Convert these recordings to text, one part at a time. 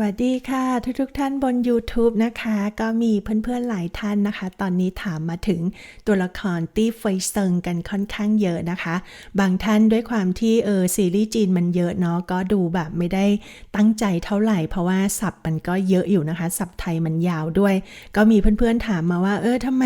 วัสดีค่ะ ทุกๆทท่านบน YouTube นะคะ ก็มีเพื่อนๆหลายท่านนะคะ ตอนนี้ถามมาถึงตัวละครตี้เฟยเซิงกันค่อนข้างเยอะนะคะ บางท่านด้วยความที่เออซีรีส์จีนมันเยอะเนาะก็ดูแบบไม่ได้ตั้งใจเท่าไหร่ เพราะว่าศัพท์มันก็เยอะอยู่นะคะศัพท์ไทยมันยาวด้วย ก็มีเพื่อนๆถามมาว่า เออทำไม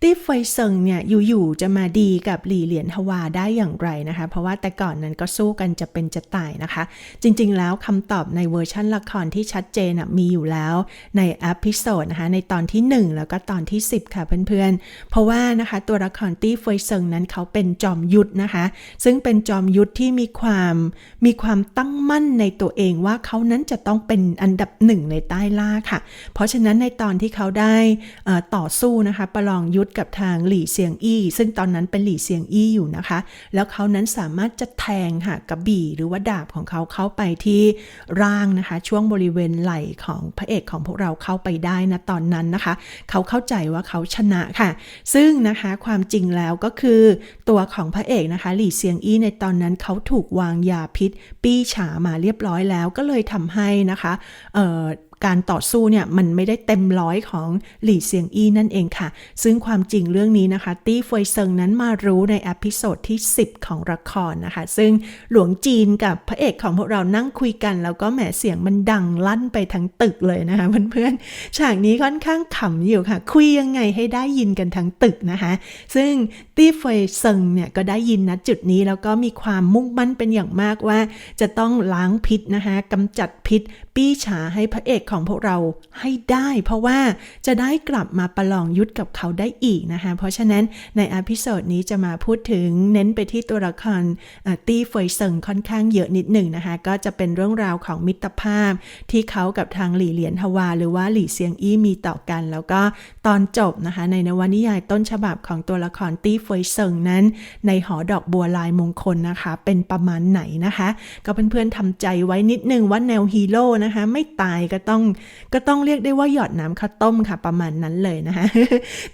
ตี้เฟยเซิงเนี่ยอยู่ๆจะมาดีกับหลี่เหรียญทวาได้อย่างไรนะคะ เพราะว่าแต่ก่อนนั้นก็สู้กันจะเป็นจะตายนะคะ จริง ๆ แล้วคำตอบในเวอร์ชันละครที่ชัดเจนมีอยู่แล้วในอพิโซดนะคะในตอนที่ 1 แล้วก็ตอนที่ 10 ค่ะเพื่อนๆ เพราะว่านะคะตัวละครตี้เฟยเซิงนั้นเขาเป็นจอมยุทธนะคะ ซึ่งเป็นจอมยุทธที่มีความมีความตั้งมั่นในตัวเองว่าเขานั้นจะต้องเป็นอันดับหนึ่งในใต้ล่าค่ะ เพราะฉะนั้นในตอนที่เขาได้ต่อสู้นะคะประลองยุทธกับทางหลี่เซียงอี้ซึ่งตอนนั้นเป็นหลี่เซียงอี้อยู่นะคะ แล้วเขานั้นสามารถจะแทงค่ะกระบี่หรือว่าดาบของเขาเข้าไปที่ร่างนะคะ ช่วงบริเวณไหล่ของพระเอกของพวกเราเข้าไปได้นะตอนนั้นนะคะ เขาเข้าใจว่าเขาชนะค่ะ ซึ่งนะคะความจริงแล้วก็คือตัวของพระเอกนะคะหลี่เซียงอี้ในตอนนั้นเขาถูกวางยาพิษ ปี้ฉามาเรียบร้อยแล้วก็เลยทำให้นะคะเอ่อ การต่อสู้เนี่ยมันไม่ได้เต็มร้อยของหลี่เซียงอี้นั่นเองค่ะ ซึ่งความจริงเรื่องนี้นะคะ ตี้เฟยเซิงนั้นมารู้ในอพิโซดที่ 10 ของละครนะคะ ซึ่งหลวงจีนกับพระเอกของพวกเรานั่งคุยกัน แล้วก็แหมเสียงมันดังลั่นไปทั้งตึกเลยนะคะเพื่อนๆฉากนี้ค่อนข้างขำอยู่ค่ะ คุยยังไงให้ได้ยินกันทั้งตึกนะคะ ซึ่งตี้เฟยเซิงเนี่ยก็ได้ยินนะจุดนี้แล้วก็มีความมุ่งมั่นเป็นอย่างมากว่า จะต้องล้างพิษนะคะกำจัดพิษ ปี้ฉาให้พระเอกของพวกเราให้ได้ เพราะว่าจะได้กลับมาประลองยุทธกับเขาได้อีกนะคะ เพราะฉะนั้นในอพิโซดนี้จะมาพูดถึงเน้นไปที่ตัวละครตีเฟยเซิงค่อนข้างเยอะนิดหนึ่งนะคะ ก็จะเป็นเรื่องราวของมิตรภาพ ที่เขากับทางหลี่เหรียญทวา หรือว่าหลี่เซียงอี้มีต่อกัน แล้วก็ตอนจบนะคะ ในนวนิยายต้นฉบับของตัวละครตี้เฟยเซิงนั้น ในหอดอกบัวลายมงคลนะคะ เป็นประมาณไหนนะคะ ก็เพื่อนๆทำใจไว้นิดนึงว่าแนวฮีโร่นะคะ ไม่ตายก็ต้องก็ต้องเรียกได้ว่าหยอดน้ำข้าวต้มค่ะประมาณนั้นเลยนะคะ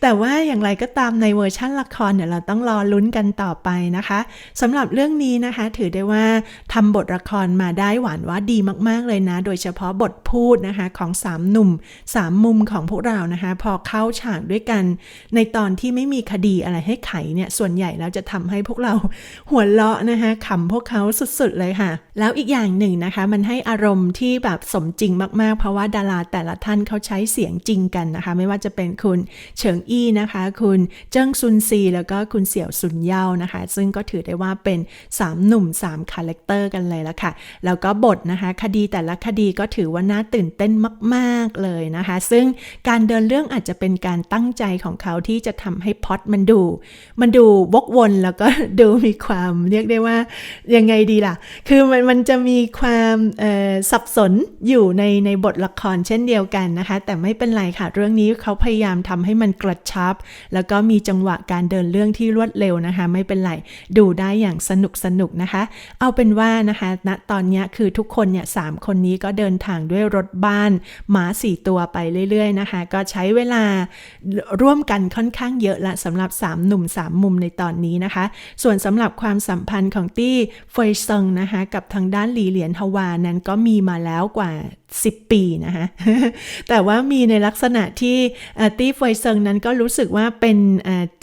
แต่ว่าอย่างไรก็ตามในเวอร์ชั่นละครเนี่ยเราต้องรอลุ้นกันต่อไปนะคะสำหรับเรื่องนี้นะคะ ถือได้ว่าทำบทละครมาได้หวานว่าดีมาก ๆเลยนะ โดยเฉพาะบทพูดนะคะของสามหนุ่มสามมุมของพวกเรานะคะ พอเข้าฉากด้วยกัน ในตอนที่ไม่มีคดีอะไรให้ไขเนี่ยส่วนใหญ่แล้วจะทำให้พวกเราหัวเราะนะคะขำพวกเขาสุดๆเลยค่ะ แล้วอีกอย่างหนึ่งนะคะ มันให้อารมณ์ที่แบบสมจริงมากๆเพราะว่าดาราแต่ละท่านเขาใช้เสียงจริงกันนะคะ ไม่ว่าจะเป็นคุณเฉิงอี้นะคะ คุณเจิ้งซุนซี แล้วก็คุณเสี่ยวซุนเย่านะคะ ซึ่งก็ถือได้ว่าเป็น 3 หนุ่ม 3 คาแรคเตอร์กันเลยละค่ะ แล้วก็บทนะคะคดีแต่ละคดีก็ถือว่าน่าตื่นเต้นมาก ๆ เลยนะคะ ซึ่งการเดินเรื่องอาจจะเป็นการตั้งใจของเขาที่จะทำให้พอดมันดู มันดูวกวนแล้วก็ดูมีความเรียกได้ว่ายังไงดีล่ะ คือมันมันจะมีความสับสนอยู่ในในบทละครเช่นเดียวกันนะคะ แต่ไม่เป็นไรค่ะ เรื่องนี้เขาพยายามทำให้มันกระชับ แล้วก็มีจังหวะการเดินเรื่องที่รวดเร็วนะคะ ไม่เป็นไรดูได้อย่างสนุกสนุกนะคะ เอาเป็นว่านะคะณตอนนี้คือทุกคนเนี่ยสามคนนี้ก็เดินทางด้วยรถบ้านหมาสี่ตัวไปเรื่อย ๆ นะคะ ก็ใช้เวลาร่วมกันค่อนข้างเยอะละสำหรับ 3 หนุ่ม 3 มุมในตอนนี้นะคะ ส่วนสำหรับความสัมพันธ์ของตี้เฟยเซิงนะคะ กับทางด้านหลีเหรียญฮวานั้นก็มีมาแล้วกว่า 10 ปีนะคะแต่ว่ามีในลักษณะที่ตี้เฟยเซิงนั้นก็รู้สึกว่าเป็น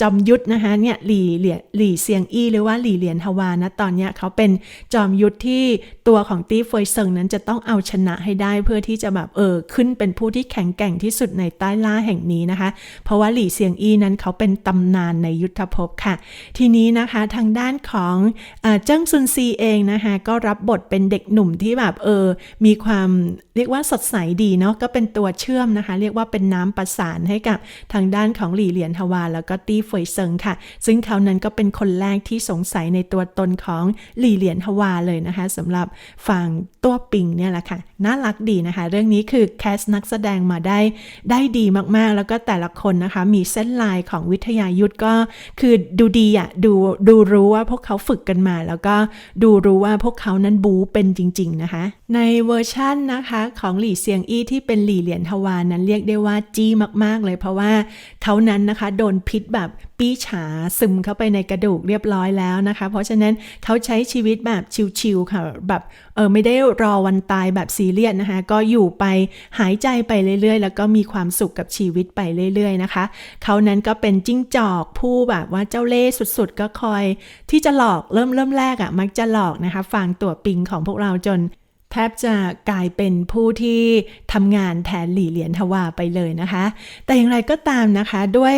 จอมยุทธนะคะเนี่ยหลี่เหลี่ยหลี่เซียงอี้หรือว่าหลี่เหรียญฮวานะตอนเนี้ยเขาเป็นจอมยุทธที่ตัวของตี้เฟยเซิงนั้นจะต้องเอาชนะให้ได้เพื่อที่จะแบบเออขึ้นเป็นผู้ที่แข็งแกร่งที่สุดในใต้ล่าแห่งนี้นะคะ เพราะว่าหลี่เซียงอี้นั้นเขาเป็นตำนานในยุทธภพค่ะ ทีนี้นะคะทางด้านของเอ่อเจิ้งซุนซีเองนะคะก็รับบทเป็นเด็กหนุ่มที่แบบเออมีความเรียกว่าสดใสดีเนาะก็เป็นตัวเชื่อมนะคะ เรียกว่าเป็นน้ำประสานให้กับทางด้านของหลี่เหรียญทวา แล้วก็ตี้เฟยเซิงค่ะ ซึ่งเขานั้นก็เป็นคนแรกที่สงสัยในตัวตนของหลี่เหรียญทวาเลยนะคะสำหรับฝั่งตัวปิงเนี่ยแหละค่ะน่ารักดีนะคะ เรื่องนี้คือแคสนักแสดงมาได้ได้ดีมากๆ แล้วก็แต่ละคนนะคะมีเส้นลายของวิทยายุทธก็คือดูดีอะดูดูรู้ว่าพวกเขาฝึกกันมา แล้วก็ดูรู้ว่าพวกเขานั้นบูเป็นจริง ๆ นะคะ ในเวอร์ชั่นนะคะของหลี่เซียงอี้ที่เป็นหลี่เหรียญทวานนั้นเรียกได้ว่าจี้มากๆเลยเพราะว่าเขานั้นนะคะ โดนพิษแบบปี้ฉาซึมเข้าไปในกระดูกเรียบร้อยแล้วนะคะ เพราะฉะนั้นเขาใช้ชีวิตแบบชิวๆค่ะแบบเออไม่ได้รอวันตายแบบซีเรียสนะคะ ก็อยู่ไปหายใจไปเรื่อยๆ แล้วก็มีความสุขกับชีวิตไปเรื่อยๆนะคะเขานั้นก็เป็นจิ้งจอกผู้แบบว่าเจ้าเล่ห์สุดๆ ก็คอย ที่จะหลอกเริ่มเริ่มแรกอะ่ะมักจะหลอกนะคะฟางตัวปิงของพวกเราจน แทบจะกลายเป็นผู้ที่ทำงานแทนหลี่เหรียญทวาไปเลยนะคะ แต่อย่างไรก็ตามนะคะ ด้วย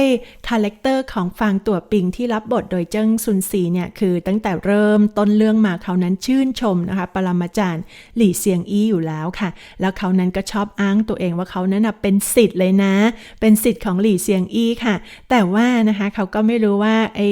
คาแรคเตอร์ของฟางตัวปิงที่รับบทโดยเจิ้งซุนซีเนี่ย คือตั้งแต่เริ่มต้นเรื่องมาเขานั้นชื่นชมนะคะ ปรมาจารย์หลี่เซียงอี้อยู่แล้วค่ะ แล้วเขานั้นก็ชอบอ้างตัวเองว่าเขานั้นเป็นสิทธิ์เลยนะ เป็นสิทธิ์ของหลี่เซียงอี้ค่ะ แต่ว่านะคะเขาก็ไม่รู้ว่าไอ้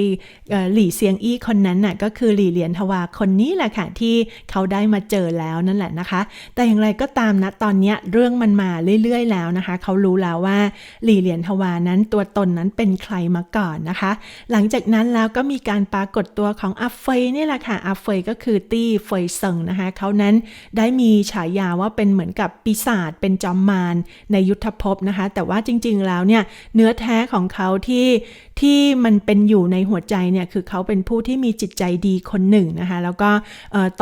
เอ่อหลี่เซียงอี้คนนั้นน่ะก็คือหลี่เหรียญทวาคนนี้แหละค่ะที่เขาได้มาเจอแล้วนั่นแหละนะคะ แต่อย่างไรก็ตามนะตอนนี้เรื่องมันมาเรื่อยๆแล้วนะคะ เขารู้แล้วว่าหลี่เหรียญทวานั้นตัวตนนั้นเป็นใครมาก่อนนะคะ หลังจากนั้นแล้วก็มีการปรากฏตัวของอาเฟยนี่แหละค่ะอาเฟยก็คือตี้เฟยเซิงนะคะเขานั้นได้มีฉายาว่าเป็นเหมือนกับปีศาจเป็นจอมมารในยุทธภพนะคะ แต่ว่าจริงๆแล้วเนี่ยเนื้อแท้ของเขาที่ที่มันเป็นอยู่ในหัวใจเนี่ยคือเขาเป็นผู้ที่มีจิตใจดีคนหนึ่งนะคะ แล้วก็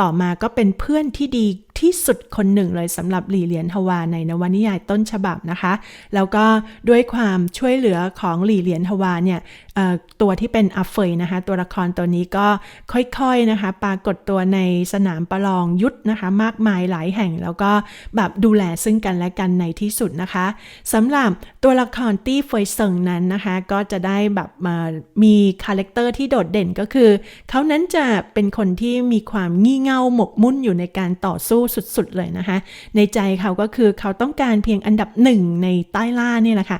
ต่อมาก็เป็นเพื่อนที่ดีที่สุดคนหนึ่งเลยสำหรับหลี่เหรียญทวาในนวนิยายต้นฉบับนะคะ แล้วก็ด้วยความช่วยเหลือของหลี่เหรียญทวาเนี่ยตัวที่เป็นอาเฟยนะคะ ตัวละครตัวนี้ก็ค่อยๆนะคะ ปรากฏตัวในสนามประลองยุทธนะคะ มากมายหลายแห่งแล้วก็แบบดูแลซึ่งกันและกันในที่สุดนะคะสำหรับตัวละครตี้เฟยเซิงนั้นนะคะ ก็จะได้แบบมามีคาแรคเตอร์ที่โดดเด่นก็คือ เขานั้นจะเป็นคนที่มีความงี่เง่าหมกมุ่นอยู่ในการต่อสู้สุดๆเลยนะคะ ในใจเขาก็คือเขาต้องการเพียงอันดับหนึ่งในใต้ล่านี่แหละค่ะ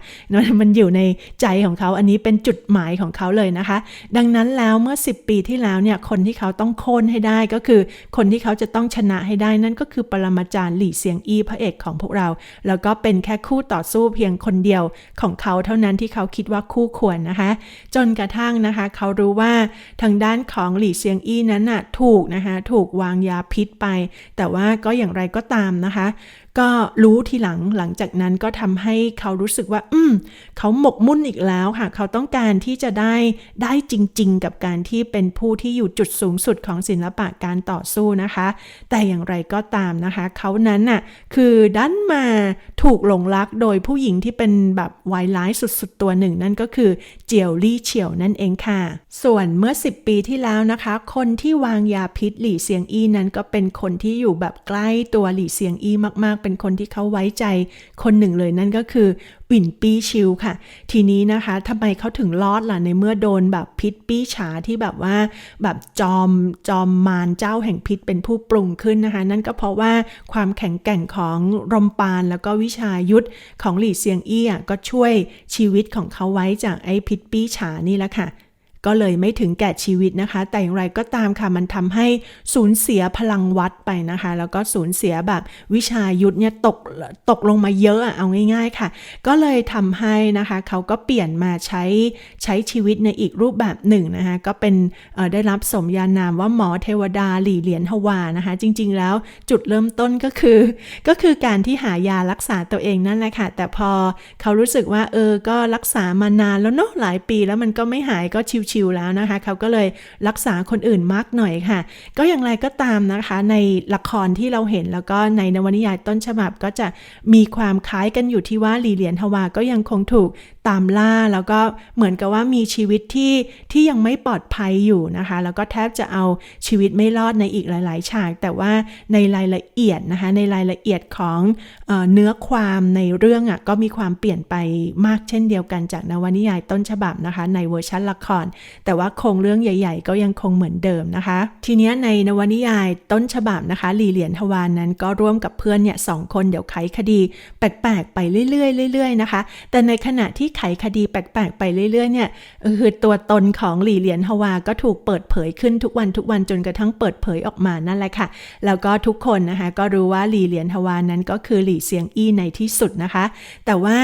มันอยู่ในใจของเขาอันนี้เป็นจุดหมายของเขาเลยนะคะ ดังนั้นแล้วเมื่อ 10 ปีที่แล้วเนี่ยคนที่เขาต้องโค่นให้ได้ก็คือคนที่เขาจะต้องชนะให้ได้นั่นก็คือปรมาจารย์หลี่เซียงอี้พระเอกของพวกเรา แล้วก็เป็นแค่คู่ต่อสู้เพียงคนเดียวของเขาเท่านั้นที่เขาคิดว่าคู่ควรนะคะ จนกระทั่งนะคะ เขารู้ว่าทางด้านของหลี่เซียงอี้นั้นน่ะถูกนะคะถูกวางยาพิษไป แต่ว่าก็อย่างไรก็ตามนะคะ ก็รู้ทีหลังหลังจากนั้นก็ทำให้เขารู้สึกว่า อืมเขาหมกมุ่นอีกแล้วค่ะ เขาต้องการที่จะได้ได้จริง ๆ กับการที่เป็นผู้ที่อยู่จุดสูงสุดของศิลปะการต่อสู้นะคะ แต่อย่างไรก็ตามนะคะ เขานั้นน่ะคือดันมาถูกหลงรักโดยผู้หญิงที่เป็นแบบวายร้ายสุดๆ ตัวหนึ่ง นั่นก็คือเจียวลี่เฉียวนั่นเองค่ะ ส่วนเมื่อ 10 ปีที่แล้วนะคะ คนที่วางยาพิษหลี่เซียงอี้นั้นก็เป็นคนที่อยู่แบบใกล้ตัวหลี่เซียงอี้มากเป็นคนที่เขาไว้ใจคนหนึ่งเลยนั่นก็คือวินปี้ชิลค่ะ ทีนี้นะคะทำไมเขาถึงรอดล่ะในเมื่อโดนแบบพิษปี้ฉาที่แบบว่าแบบจอมจอมมารเจ้าแห่งพิษเป็นผู้ปรุงขึ้นนะคะ นั่นก็เพราะว่าความแข็งแกร่งของรมปานแล้วก็วิชายุทธของหลี่เซียงอี้อะก็ช่วยชีวิตของเขาไว้จากไอ้พิษปี้ฉานี่แหละค่ะ ก็เลยไม่ถึงแก่ชีวิตนะคะ แต่อย่างไรก็ตามค่ะมันทำให้สูญเสียพลังวัดไปนะคะ แล้วก็สูญเสียแบบวิชายุทธเนี่ยตกตกลงมาเยอะเอาง่าย ๆค่ะ ก็เลยทำให้นะคะเขาก็เปลี่ยนมาใช้ใช้ชีวิตในอีกรูปแบบหนึ่งนะคะก็เป็นได้รับสมญานามว่าหมอเทวดาหลี่เหรียญทวานะคะ จริง ๆ แล้วจุดเริ่มต้นก็คือ ก็คือการที่หายารักษาตัวเองนั่นแหละค่ะ แต่พอเขารู้สึกว่าเออก็รักษามานานแล้วเนาะหลายปีแล้วมันก็ไม่หายก็ชิวๆแล้วนะคะ เขาก็เลยรักษาคนอื่นมากหน่อยค่ะ ก็อย่างไรก็ตามนะคะ ในละครที่เราเห็นแล้วก็ในนวนิยายต้นฉบับก็จะมีความคล้ายกันอยู่ที่ว่าหลีเหรียญทวาก็ยังคงถูกตามล่าแล้วก็เหมือนกับว่ามีชีวิตที่ที่ยังไม่ปลอดภัยอยู่นะคะ แล้วก็แทบจะเอาชีวิตไม่รอดในอีกหลาย ๆ ฉาก แต่ว่าในรายละเอียดนะคะ ในรายละเอียดของเออเนื้อความในเรื่องอะก็มีความเปลี่ยนไปมากเช่นเดียวกันจากนวนิยายต้นฉบับนะคะ ในเวอร์ชันละครแต่ว่าโครงเรื่องใหญ่ ๆ ก็ยังคงเหมือนเดิมนะคะ ทีนี้ในนวนิยายต้นฉบับนะคะหลีเหรียญทวานนั้นก็ร่วมกับเพื่อนเนี่ยสองคนเดี๋ยวไขคดี แปลกๆไปเรื่อยๆเรื่อยๆนะคะ แต่ในขณะที่ไขคดีแปลกๆไปเรื่อยๆเนี่ยคือตัวตนของหลีเหรียญทวาก็ถูกเปิดเผยขึ้นทุกวันทุกวันจนกระทั่งเปิดเผยออกมานั่นแหละค่ะ แล้วก็ทุกคนนะคะก็รู้ว่าหลีเหรียญทวานั้นก็คือหลี่เซียงอี้ในที่สุดนะคะ แต่ว่า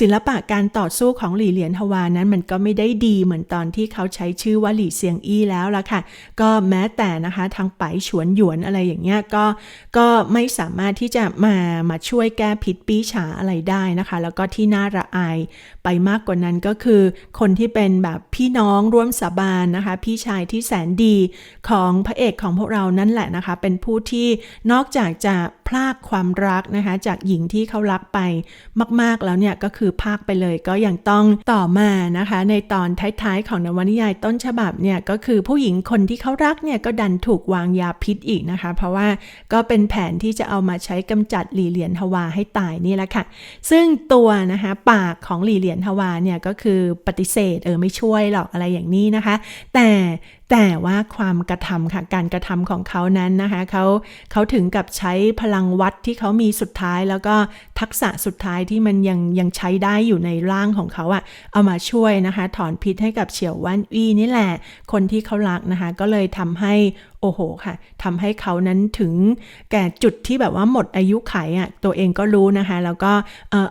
ศิลปะการต่อสู้ของหลี่เหรียญทวานั้นมันก็ไม่ได้ดีเหมือนตอนที่เขาเขาใช้ชื่อว่าหลี่เซียงอี้แล้วล่ะค่ะ ก็แม้แต่นะคะทางไปฉวนหยวนอะไรอย่างเงี้ยก็ก็ไม่สามารถที่จะมามาช่วยแก้พิษปีฉาอะไรได้นะคะ แล้วก็ที่น่าระอาย ไปมากกว่านั้นก็คือ คนที่เป็นแบบพี่น้องร่วมสาบานนะคะ พี่ชายที่แสนดีของพระเอกของพวกเรานั่นแหละนะคะ เป็นผู้ที่นอกจากจะพลากความรักนะคะ จากหญิงที่เขารักไปมาก ๆแล้วเนี่ยก็คือพากไปเลยก็ยังต้องต่อมานะคะ ในตอนท้ายๆของนวนิยายต้นฉบับเนี่ยก็คือผู้หญิงคนที่เขารักเนี่ยก็ดันถูกวางยาพิษอีกนะคะ เพราะว่าก็เป็นแผนที่จะเอามาใช้กำจัดหลีเหรียญทวาให้ตายนี่แหละค่ะ ซึ่งตัวนะคะปากของหลีเหรียนญทวารเนี่ยก็คือปฏิเสธเออไม่ช่วยหรอกอะไรอย่างนี้นะคะ แต่แต่ว่าความกระทำค่ะการกระทำของเขานั้นนะคะเขาเขาถึงกับใช้พลังวัดที่เขามีสุดท้าย แล้วก็ทักษะสุดท้ายที่มันยังยังใช้ได้อยู่ในร่างของเขาอะเอามาช่วยนะคะถอนพิษให้กับเฉียววันอี้นี่แหละ คนที่เขารักนะคะก็เลยทำให้โอ้โหค่ะทำให้เขานั้นถึงแก่จุดที่แบบว่าหมดอายุไขอะตัวเองก็รู้นะคะ แล้วก็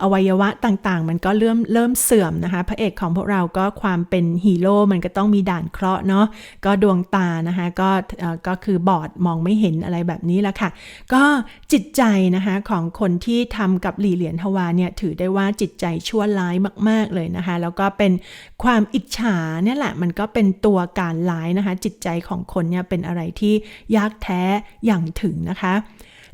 อวัยวะต่างๆ มันก็เริ่มเริ่มเสื่อมนะคะ พระเอกของพวกเราก็ความเป็นฮีโร่มันก็ต้องมีด่านเคราะห์เนาะก็ดวงตานะคะก็ก็คือบอดมองไม่เห็นอะไรแบบนี้แหละค่ะ ก็จิตใจนะคะของคนที่ทำกับหลี่เหรียญทวาเนี่ยถือได้ว่าจิตใจชั่วร้ายมาก ๆเลยนะคะ แล้วก็เป็นความอิจฉาเนี่ยแหละมันก็เป็นตัวการร้ายนะคะ จิตใจของคนเนี่ยเป็นอะไรที่ยากแท้อย่างถึงนะคะ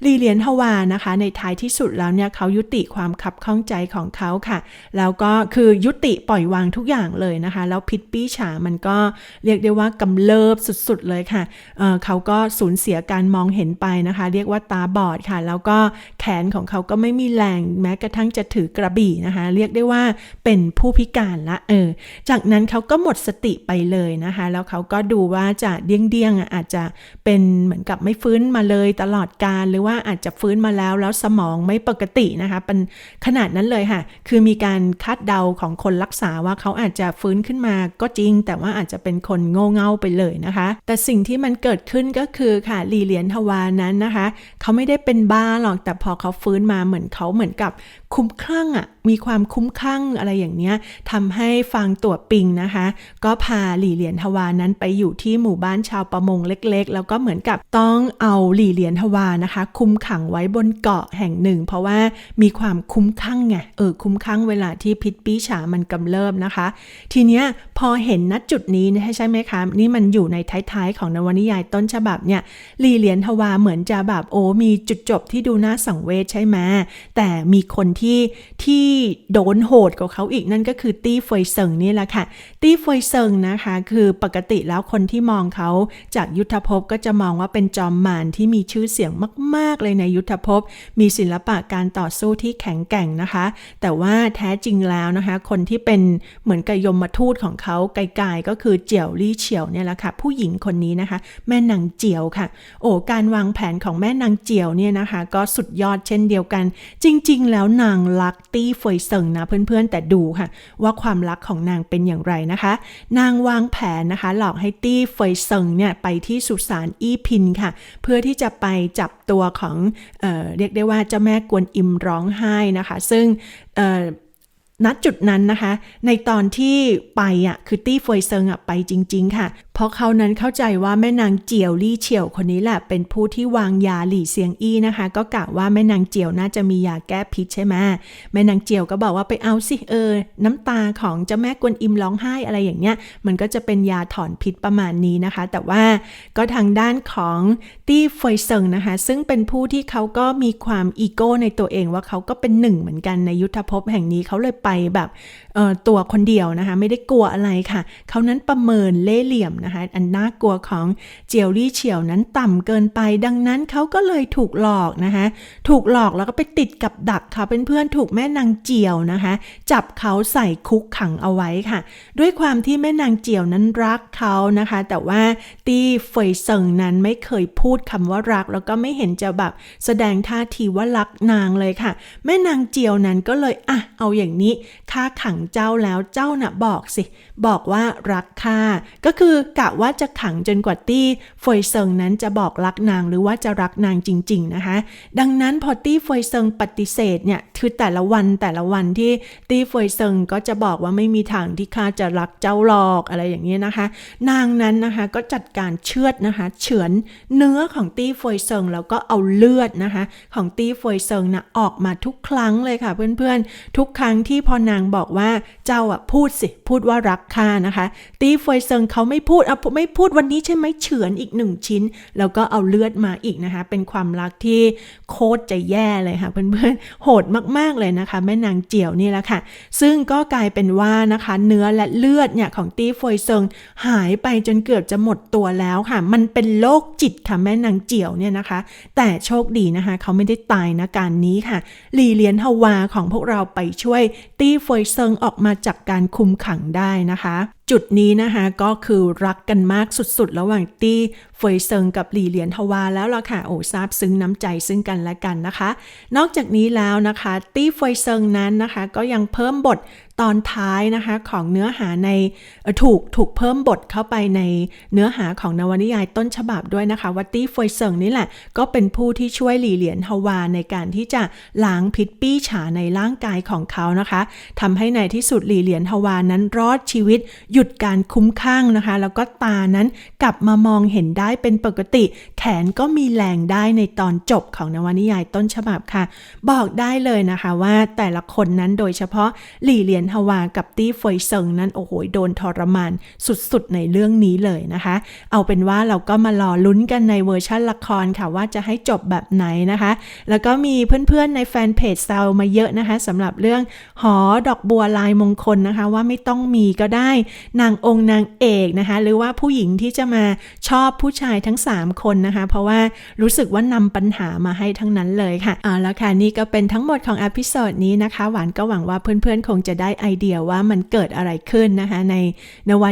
ลีเลียนทวานะคะ ในท้ายที่สุดแล้วเนี่ยเขายุติความขับข้องใจของเขาค่ะ แล้วก็คือยุติปล่อยวางทุกอย่างเลยนะคะ แล้วพิษปี้ฉามันก็เรียกได้ว่ากำเริบสุดๆเลยค่ะเเขาก็สูญเสียการมองเห็นไปนะคะ เรียกว่าตาบอดค่ะ แล้วก็แขนของเขาก็ไม่มีแรงแม้กระทั่งจะถือกระบี่นะคะ เรียกได้ว่าเป็นผู้พิการละเออจากนั้นเขาก็หมดสติไปเลยนะคะ แล้วเขาก็ดูว่าจะเดี้ยงๆอาจจะเป็นเหมือนกับไม่ฟื้นมาเลยตลอดการหรือว่าว่าอาจจะฟื้นมาแล้วแล้วสมองไม่ปกตินะคะเป็นขนาดนั้นเลยค่ะ คือมีการคาดเดาของคนรักษาว่าเขาอาจจะฟื้นขึ้นมาก็จริง แต่ว่าอาจจะเป็นคนโง่เง่าไปเลยนะคะ แต่สิ่งที่มันเกิดขึ้นก็คือค่ะลีเหรียญทวานั้นนะคะ เขาไม่ได้เป็นบ้าหรอกแต่พอเขาฟื้นมาเหมือนเขาเหมือนกับคุ้มคลั่งอะ่ะมีความคุ้มคลั่งอะไรอย่างเนี้ยทำให้ฟังตัวปิงนะคะ ก็พาหลี่เหรียญทวานั้นไปอยู่ที่หมู่บ้านชาวประมงเล็กๆ แล้วก็เหมือนกับต้องเอาหลี่เหรียญทวานะคะคุมขังไว้บนเกาะแห่งหนึ่ง เพราะว่ามีความคุ้มคลั่งไงเออคุ้มคลั่งเวลาที่พิษปีฉามันกำเริบนะคะ ทีเนี้ยพอเห็นณจุดนี้ใช่ไหมคะ นี่มันอยู่ในท้ายๆ ของนวนิยายต้นฉบับเนี่ยลีเหรียญทวาเหมือนจะแบบโอ้มีจุดจบที่ดูน่าสังเวชใช่ไหมแต่มีคนที่ที่โดนโหดกว่าเขาอีกนั่นก็คือตี้เฟยเซิงนี่แหละค่ะ ตี้เฟยเซิงนะคะคือปกติแล้วคนที่มองเขาจากยุทธภพก็จะมองว่าเป็นจอมมารที่มีชื่อเสียงมากๆเลยในยุทธภพ มีศิลปะการต่อสู้ที่แข็งแกร่งนะคะ แต่ว่าแท้จริงแล้วนะคะ คนที่เป็นเหมือนกับยมทูตของเขาไกลๆก็คือเจียวลี่เฉียวเนี่ยแหละค่ะ ผู้หญิงคนนี้นะคะ แม่นางเจียวค่ะ โอ้การวางแผนของแม่นางเจียวเนี่ยนะคะ ก็สุดยอดเช่นเดียวกัน จริง ๆ แล้วนางรักตี้เฟยเซิงนะเพื่อนๆ แต่ดูค่ะ ว่าความรักของนางเป็นอย่างไรนะคะ นางวางแผนนะคะ หลอกให้ตี้เฟยเซิงเนี่ยไปที่สุสานอี้พินค่ะ เพื่อที่จะไปจับตัวของเออเรียกได้ว่าเจ้าแม่กวนอิมร้องไห้นะคะ ซึ่งณจุดนั้นนะคะ ในตอนที่ไปอะคือตี้เฟยเซิงอะไปจริง ๆ ค่ะ ราะเขานั้นเข้าใจว่าแม่นางเจียวลี่เฉียวคนนี้แหละเป็นผู้ที่วางยาหลี่เซียงอี้นะคะ ก็กะว่าแม่นางเจียวน่าจะมียาแก้พิษใช่ไหมแม่นางเจียวก็บอกว่าไปเอาสิเออ น้ำตาของเจ้าแม่กวนอิมร้องไห้อะไรอย่างเงี้ย มันก็จะเป็นยาถอนพิษประมาณนี้นะคะ แต่ว่าก็ทางด้านของตี้เฟยเซิงนะคะ ซึ่งเป็นผู้ที่เขาก็มีความอีโก้ในตัวเองว่าเขาก็เป็นหนึ่งเหมือนกันในยุทธภพแห่งนี้เขาเลยไปแบบตัวคนเดียวนะคะ ไม่ได้กลัวอะไรค่ะเขานั้นประเมินเล่เหลี่ยมนะคะ อันน่ากลัวของเจียวลี่เฉียวนั้นต่ำเกินไป ดังนั้นเขาก็เลยถูกหลอกนะคะ ถูกหลอกแล้วก็ไปติดกับดักค่ะเเพื่อนๆถูกแม่นางเจียวนะคะ จับเขาใส่คุกขังเอาไว้ค่ะ ด้วยความที่แม่นางเจียวนั้นรักเขานะคะ แต่ว่าตี้เฟยเซิงนั้นไม่เคยพูดคำว่ารัก แล้วก็ไม่เห็นจะแบบแสดงท่าทีว่ารักนางเลยค่ะ แม่นางเจียวนั้นก็เลยอะเอาอย่างนี้ค่าขังเจ้าแล้วเจ้าน่ะบอกสิ บอกว่ารักข้าก็คือกะว่าจะขังจนกว่าตี้เฟยเซิงนั้นจะบอกรักนางหรือว่าจะรักนางจริง ๆนะคะ ดังนั้นพอตี้เฟยเซิงปฏิเสธเนี่ยคือแต่ละวันแต่ละวันที่ตี้เฟยเซิงก็จะบอกว่าไม่มีทางที่ข้าจะรักเจ้าหรอกอะไรอย่างนี้นะคะ นางนั้นนะคะก็จัดการเชือดนะคะ เฉือนเนื้อของตี้เฟยเซิงแล้วก็เอาเลือดนะคะ ของตี้เฟยเซิงนะออกมาทุกครั้งเลยค่ะเพื่อนๆ ทุกครั้งที่พอนางบอกว่าเจ้าอะพูดสิ พูดว่ารักข้านะคะ ตี้เฟยเซิงเขาไม่พูดเอาไม่พูดวันนี้ใช่ไหมเฉือนอีกหนึ่งชิ้น แล้วก็เอาเลือดมาอีกนะคะ เป็นความรักที่โคตรจะแย่เลยค่ะเพื่อนๆ โหดมากๆเลยนะคะ แม่นางเจียวนี่แหละค่ะ ซึ่งก็กลายเป็นว่านะคะ เนื้อและเลือดเนี่ยของตี้เฟยเซิงหายไปจนเกือบจะหมดตัวแล้วค่ะ มันเป็นโรคจิตค่ะแม่นางเจียวเนี่ยนะคะ แต่โชคดีนะคะ เขาไม่ได้ตายนะการนี้ค่ะหลีเลียนฮาวาของพวกเราไปช่วย ตี้เฟยเซิงออกมาจากการคุมขังได้นะคะ จุดนี้นะคะก็คือรักกันมากสุดๆ ระหว่างตี้เฟยเซิงกับหลี่เหลียนทวาแล้วล่ะค่ะโอ้ซาบซึ้งน้ำใจซึ่งกันและกันนะคะ นอกจากนี้แล้วนะคะ ตี้เฟยเซิงนั้นนะคะ ก็ยังเพิ่มบทตอนท้ายนะคะของเนื้อหาในถูกถูกเพิ่มบทเข้าไปในเนื้อหาของนวนิยายต้นฉบับด้วยนะคะว่าตี้เฟยเซิงนี่แหละ ก็เป็นผู้ที่ช่วยหลี่เหลียนฮาวาในการที่จะล้างพิษปี้ฉาในร่างกายของเขานะคะทำให้ในที่สุดหลี่เหลียนฮาวานั้นรอดชีวิตหยุุดการคุ้มข้างนะคะ แล้วก็ตานั้นกลับมามองเห็นได้เป็นปกติ แขนก็มีแรงได้ในตอนจบของนวนิยายต้นฉบับค่ะ บอกได้เลยนะคะว่าแต่ละคนนั้นโดยเฉพาะหลี่เหลียนฮาวากับตี้เฟยเซิงนั้นโอ้โหโดนทรมานสุดๆในเรื่องนี้เลยนะคะ เอาเป็นว่าเราก็มารอลุ้นกันในเวอร์ชั่นละครค่ะว่าจะให้จบแบบไหนนะคะ แล้วก็มีเพื่อนๆในแฟนเพจแซวมาเยอะนะคะสำหรับเรื่องหอดอกบัวลายมงคลนะคะ ว่าไม่ต้องมีก็ได้นางองค์นางเอกนะคะ หรือว่าผู้หญิงที่จะมาชอบผู้ชายทั้ง 3 คนนะคะ เพราะว่ารู้สึกว่านำปัญหามาให้ทั้งนั้นเลยค่ะเอาแล้วค่ะ นี่ก็เป็นทั้งหมดของอพิโซดนี้นะคะ หวานก็หวังว่าเพื่อนๆ คงจะได้ไอเดียว่ามันเกิดอะไรขึ้นนะคะ ในนว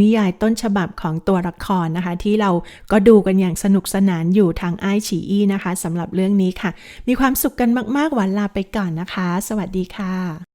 นิยายต้นฉบับของตัวละครนะคะ ที่เราก็ดูกันอย่างสนุกสนานอยู่ทางไอฉีอีนะคะสำหรับเรื่องนี้ค่ะ มีความสุขกันมากๆหวานลาไปก่อนนะคะ สวัสดีค่ะ